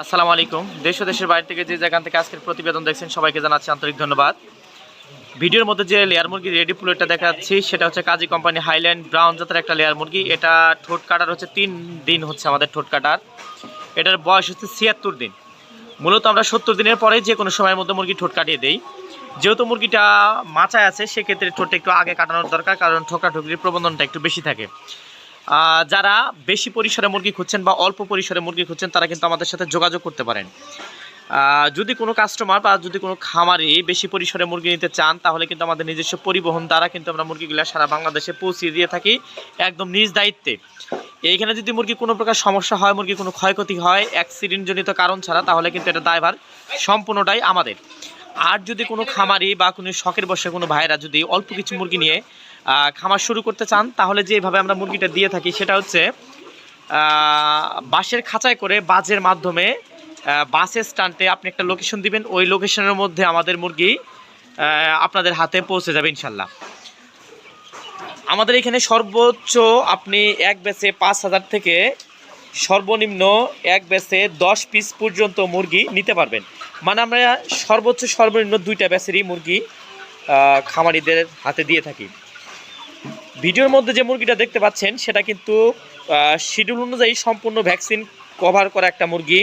আসসালামু আলাইকুম। দেশ ও দেশের বাইরে থেকে যে জায়গা থেকে আজকের প্রতিবেদন দেখছেন, সবাইকে জানাচ্ছি আন্তরিক ধন্যবাদ। ভিডিওর মধ্যে যে লেয়ার মুরগি রেডি পুলেটটা দেখাচ্ছি, সেটা হচ্ছে কাজী কোম্পানি হাইল্যান্ড ব্রাউন জাতের একটা লেয়ার মুরগি। এটা ঠোঁট কাটার হচ্ছে তিন দিন হচ্ছে আমাদের ঠোঁট কাটার। এটার বয়স হচ্ছে ছিয়াত্তর দিন। মূলত আমরা সত্তর দিনের পরে যে কোনো সময়ের মধ্যে মুরগি ঠোঁট কাটিয়ে দেই। যেহেতু মুরগিটা মাচায় আছে, সেক্ষেত্রে ঠোঁটটা একটু আগে কাটানোর দরকার, কারণ ঠোকরাঠুকরির প্রবন্ধনটা একটু বেশি থাকে। যারা বেশি পরিসরে মুরগি খুঁজছেন বা অল্প পরিসরে মুরগি খুঁজছেন, তারা কিন্তু আমাদের সাথে যোগাযোগ করতে পারেন। যদি কোনো কাস্টমার বা যদি কোনো খামারি বেশি পরিসরে মুরগি নিতে চান, তাহলে কিন্তু আমাদের নিজস্ব পরিবহন দ্বারা কিন্তু আমরা মুরগিগুলো সারা বাংলাদেশে পৌঁছিয়ে দিয়ে থাকি একদম নিজ দায়িত্বে। এইখানে যদি মুরগি কোনো প্রকার সমস্যা হয়, মুরগি কোনো ক্ষয়ক্ষতি হয় অ্যাক্সিডেন্টজনিত কারণ ছাড়া, তাহলে কিন্তু এটা দায়ভার সম্পূর্ণটাই আমাদের। আর যদি কোনো খামারি বা কোনো শখের বসে কোনো ভাইরা যদি অল্প কিছু মুরগি নিয়ে খামার শুরু করতে চান, তাহলে যেভাবে আমরা মুরগিটা দিয়ে থাকি সেটা হচ্ছে বাঁশের খাঁচায় করে বাজের মাধ্যমে বাসের স্ট্যান্ডে আপনি একটা লোকেশন দিবেন, ওই লোকেশনের মধ্যে আমাদের মুরগি আপনাদের হাতে পৌঁছে যাবে ইনশাল্লাহ। আমাদের এখানে সর্বোচ্চ আপনি এক ব্যাচে পাঁচ হাজার থেকে সর্বনিম্ন এক ব্যাচে দশ পিস পর্যন্ত মুরগি নিতে পারবেন। মানে আমরা সর্বোচ্চ সর্বনিম্ন দুইটা ব্যাচেরই মুরগি খামারিদের হাতে দিয়ে থাকি। ভিডিওর মধ্যে যে মুরগিটা দেখতে পাচ্ছেন, সেটা কিন্তু শিডিউল অনুযায়ী সম্পূর্ণ ভ্যাকসিন কভার করা একটা মুরগি।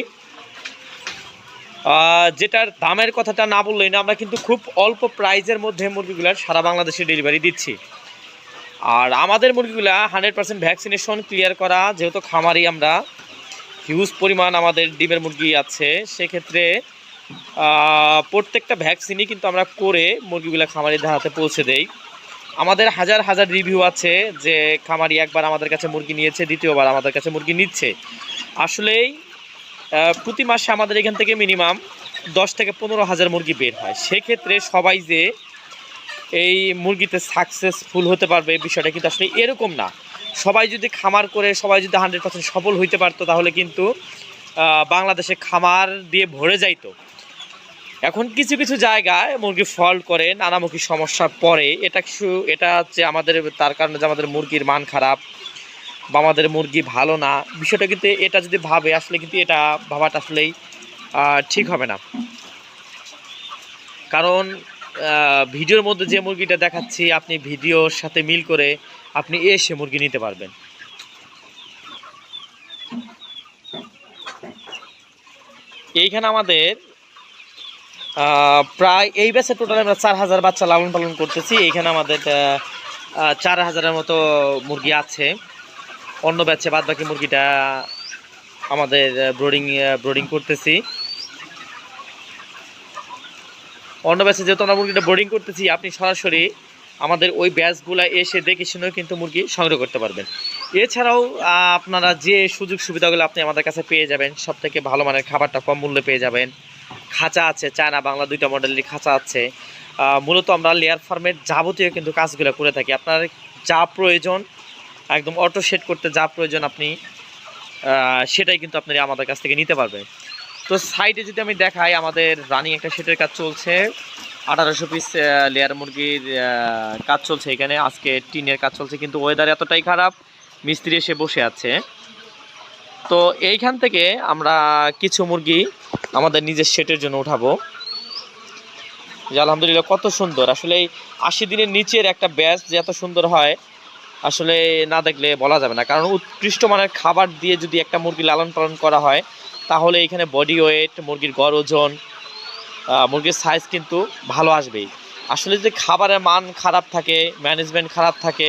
যেটার দামের কথাটা না বললেই না, আমরা কিন্তু খুব অল্প প্রাইজের মধ্যে মুরগিগুলার সারা বাংলাদেশে ডেলিভারি দিচ্ছি। আর আমাদের মুরগিগুলা হান্ড্রেড পার্সেন্ট ভ্যাকসিনেশন ক্লিয়ার করা, যেহেতু খামারি আমরা হিউজ পরিমাণ আমাদের ডিমের মুরগি আছে, সেক্ষেত্রে প্রত্যেকটা ভ্যাকসিনই কিন্তু আমরা করে মুরগিগুলা খামারিদের হাতে পৌঁছে দেই। আমাদের হাজার হাজার রিভিউ আছে যে খামারি একবার আমাদের কাছে মুরগি নিয়েছে, দ্বিতীয়বার আমাদের কাছে মুরগি নিচ্ছে। আসলেই প্রতি মাসে আমাদের এখান থেকে মিনিমাম দশ থেকে পনেরো হাজার মুরগি বের হয়। সেক্ষেত্রে সবাই যে এই মুরগিতে সাকসেসফুল হতে পারবে বিষয়টা কিন্তু আসলে এরকম না। সবাই যদি খামার করে, সবাই যদি হান্ড্রেড পার্সেন্ট সফল হইতে পারতো, তাহলে কিন্তু বাংলাদেশে খামার দিয়ে ভরে যাইতো। এখন কিছু কিছু জায়গায় মুরগি ফল্ট করে, নানামুখী সমস্যার পরে এটা কিছু, এটা হচ্ছে আমাদের, তার কারণে যে আমাদের মুরগির মান খারাপ বা আমাদের মুরগি ভালো না, বিষয়টা কিন্তু এটা যদি ভাবে, আসলে কিন্তু এটা ভাবাটা আসলেই ঠিক হবে না। কারণ ভিডিওর মধ্যে যে মুরগিটা দেখাচ্ছি, আপনি ভিডিওর সাথে মিল করে আপনি এসে মুরগি নিতে পারবেন। এইখানে আমাদের প্রায় এই ব্যাচে টোটাল আমরা চার হাজার বাচ্চা লালন পালন করতেছি। এইখানে আমাদের চার হাজারের মতো মুরগি আছে। অন্য ব্যাচে বাদ বাকি মুরগিটা আমাদের ব্রোডিং ব্রোডিং করতেছি। অন্য ব্যাচে যেহেতু আমরা মুরগিটা ব্রোডিং করতেছি, আপনি সরাসরি আমাদের ওই ব্যাচগুলো এসে দেখে শুনেও কিন্তু মুরগি সংগ্রহ করতে পারবেন। এছাড়াও আপনারা যে সুযোগ সুবিধাগুলো আপনি আমাদের কাছে পেয়ে যাবেন সব থেকে ভালো মানের খাবারটা কম মূল্যে পেয়ে যাবেন। খাঁচা আছে, চায়না, বাংলা দুইটা মডেলের খাঁচা আছে। মূলত আমরা লেয়ার ফার্মের যাবতীয় কিন্তু কাজগুলো করে থাকি। আপনার যা প্রয়োজন, একদম অটো সেট করতে যা প্রয়োজন আপনি সেটাই কিন্তু আপনি আমাদের কাছ থেকে নিতে পারবেন। তো সাইডে যদি আমি দেখাই, আমাদের রানিং একটা সেটের কাজ চলছে। আঠারোশো পিস লেয়ার মুরগির কাজ চলছে এখানে। আজকে টিনের কাজ চলছে, কিন্তু ওয়েদার এতটাই খারাপ, মিস্ত্রি এসে বসে আছে। তো এইখান থেকে আমরা কিছু মুরগি আমাদের নিজের সেটের জন্য উঠাবো। যে আলহামদুলিল্লাহ কত সুন্দর। আসলে এই আশি দিনের নিচের একটা ব্যাচ যে এত সুন্দর হয়, আসলে না দেখলে বলা যাবে না। কারণ উৎকৃষ্ট মানের খাবার দিয়ে যদি একটা মুরগি লালন পালন করা হয়, তাহলে এখানে বডি ওয়েট মুরগির গড় ওজন মুরগির সাইজ কিন্তু ভালো আসবেই। আসলে যদি খাবারের মান খারাপ থাকে ম্যানেজমেন্ট খারাপ থাকে,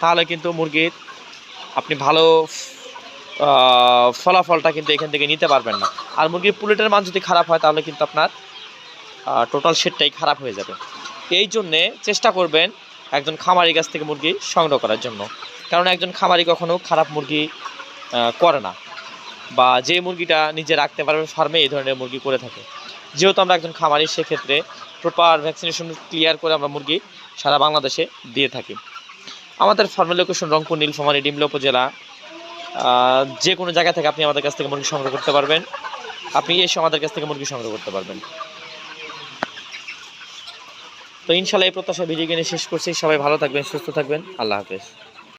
তাহলে কিন্তু মুরগির আপনি ভালো ফলাফলটা কিন্তু এখান থেকে নিতে পারবেন না। আর মুরগির পুলেটের মান যদি খারাপ হয়, তাহলে কিন্তু আপনার টোটাল সেটটাই খারাপ হয়ে যাবে। এই জন্যে চেষ্টা করবেন একজন খামারি কাছ থেকে মুরগি সংগ্রহ করার জন্য। কারণ একজন খামারি কখনো খারাপ মুরগি করে না। বা যে মুরগিটা নিজে রাখতে পারবে ফার্মে, এই ধরনের মুরগি করে থাকে। যেহেতু আমরা একজন খামারি, সেক্ষেত্রে প্রপার ভ্যাকসিনেশন ক্লিয়ার করে আমরা মুরগি সারা বাংলাদেশে দিয়ে থাকি। আমাদের ফার্মের লোকেশন রংপুর, নীলফামারী, ডিমলা উপজেলা যে কোনো জায়গা থেকে আপনি আমাদের কাছ থেকে মুরগি সংগ্রহ করতে পারবেন। আপনি এসে আমাদের কাছ থেকে মুরগি সংগ্রহ করতে পারবেন। তো ইনশাল্লাহ এই প্রত্যাশা ভিডিও কিনে শেষ করছি। সবাই ভালো থাকবেন, সুস্থ থাকবেন। আল্লাহ হাফেজ।